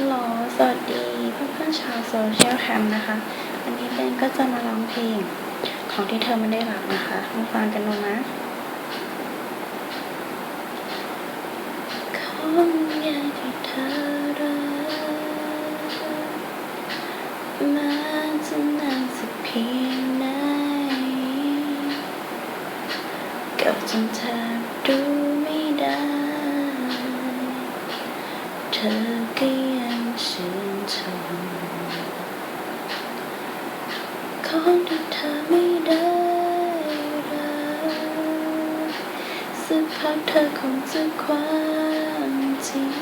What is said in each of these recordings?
ฮัลโหล สวัสดีเพื่อนๆชาวโซเชียลแคมป์นะคะ วันนี้เป็นก็จะมาร้องเพลงของที่เธอไม่ได้รักนะคะมาฟังกันดูนะของอย่างที่เธอรักม้จะนานสักเพียงไหนกับจนเธอดูไม่ได้ เธอก็ยั งชื่นชมของที่เธอไม่ได้รักสักพักเธอคงจะความจริง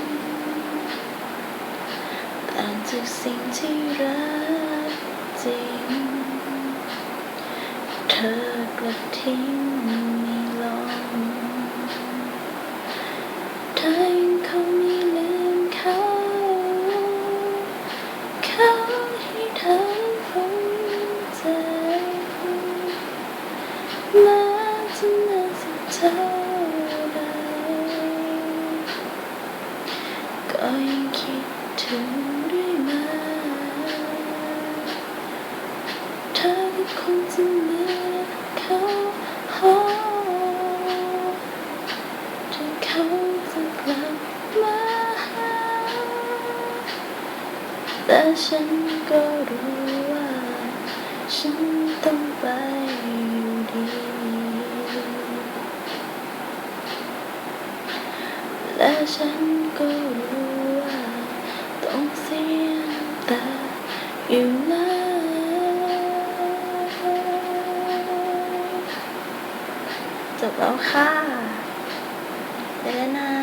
ต่างจากสิ่งที่รักจริง เธอกลับทิ้งไม่ลง ก็ยังคิดถึงเรื่อยมาเธอก็คงจะเหมือนเขาหอที่เขาจะกลับมาหาแต่ฉันก็รู้ว่า ฉันต้องไปอยู่ดีและฉันก็รู้ อยู่แล้วจบแล้วค่ะเจอกันนะ